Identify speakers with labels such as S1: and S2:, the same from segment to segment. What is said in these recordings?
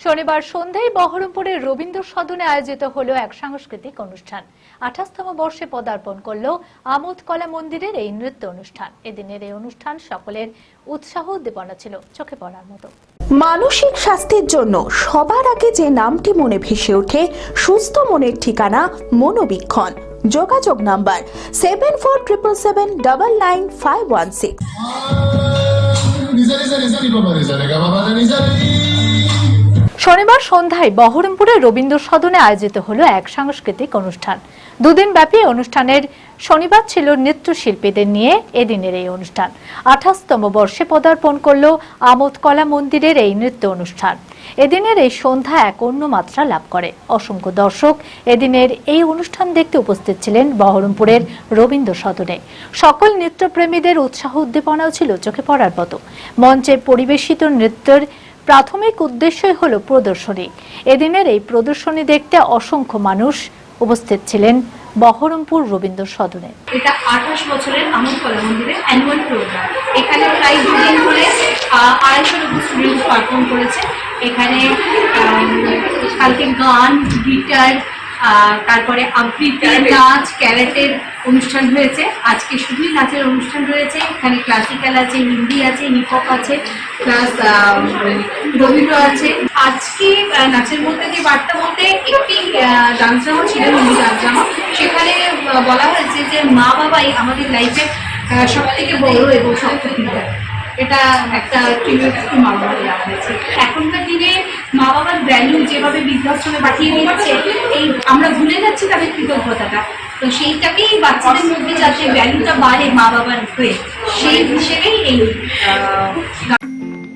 S1: শনিবার সন্ধ্যায় বহরমপুরের রবীন্দ্র সদনে আয়োজিত হলো এক সাংস্কৃতিক অনুষ্ঠান আঠাশতম বর্ষে পদার্পণ করল আমোদ কলা মন্দিরের এই নৃত্য অনুষ্ঠান এদিনের এই অনুষ্ঠান সকলের উৎসাহ উদ্দীপনা ছিল চোখে পড়ার মতো
S2: মানসিক স্বাস্থ্যের জন্য সবার আগে যে নামটি মনে ভেসে ওঠে সুস্থ মনের ঠিকানা মনোবীক্ষণ যোগাযোগ number seven four triple seven double nine five one six
S1: শনিবার সন্ধ্যায় বহরমপুরের রবীন্দ্র সদনে আয়োজিত হলো এক সাংস্কৃতিক অনুষ্ঠান। দুদিন ব্যাপী অনুষ্ঠানের শনিবার ছিল নৃত্যশিল্পীদের নিয়ে এদিনের এই অনুষ্ঠান। আঠাশতম বর্ষে পদার্পণ করল আমোদ কলা মন্দিরের এই নৃত্য অনুষ্ঠান। এদিনের এই সন্ধ্যা এক অন্য মাত্রা লাভ করে। অসংখ্য দর্শক এদিনের এই অনুষ্ঠান দেখতে উপস্থিত ছিলেন বহরমপুরের রবীন্দ্র সদনে। সকল নৃত্যপ্রেমীদের উৎসাহ উদ্দীপনাও ছিল চোখে পড়ার মতো। মঞ্চে পরিবেশিত নৃত্যের প্রাথমিক উদ্দেশ্যই হল প্রদর্শনী। এদিনের এই প্রদর্শনী দেখতে অসংখ্য মানুষ উপস্থিত ছিলেন বহরমপুর রবীন্দ্র সদনে।
S3: এটা আঠাশ বছরের আমল কলা মন্দিরের অ্যানুয়াল প্রোগ্রাম এখানে প্রায় দুদিন ধরে আড়াইশোর উপর স্টুডেন্ট পারফর্ম করেছে। এখানে কালকে গান গিটার তারপরে আবৃত্তি নাচ ক্যারেটের অনুষ্ঠান হয়েছে। আজকে শুধুই নাচের অনুষ্ঠান রয়েছে। এখানে ক্লাসিক্যাল আছে হিন্দি আছে হিপ হপ আছে প্লাস রবীন্দ্র আছে। আজকে নাচের মধ্যে যে বার্তা বলতে একটি ডান্স ড্রামা ছিল হিন্দি ডান্স ড্রামা সেখানে বলা হয়েছে যে মা বাবাই আমাদের লাইফে সব থেকে বড় এবং সব থেকে এটা একটা মা বাবা দেওয়া হয়েছে। এখনকার দিনে মা বাবার ভ্যালু যেভাবে বৃদ্ধাশ্রমে পাঠিয়ে দিচ্ছে এই আমরা ভুলে যাচ্ছি তাদের কৃতজ্ঞতাটা। তো সেইটাকেই বাচ্চাদের মধ্যে যাতে ভ্যালুটা বাড়ে মা বাবার হয়ে, সেই হিসেবেই এই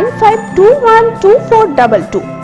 S2: 95212422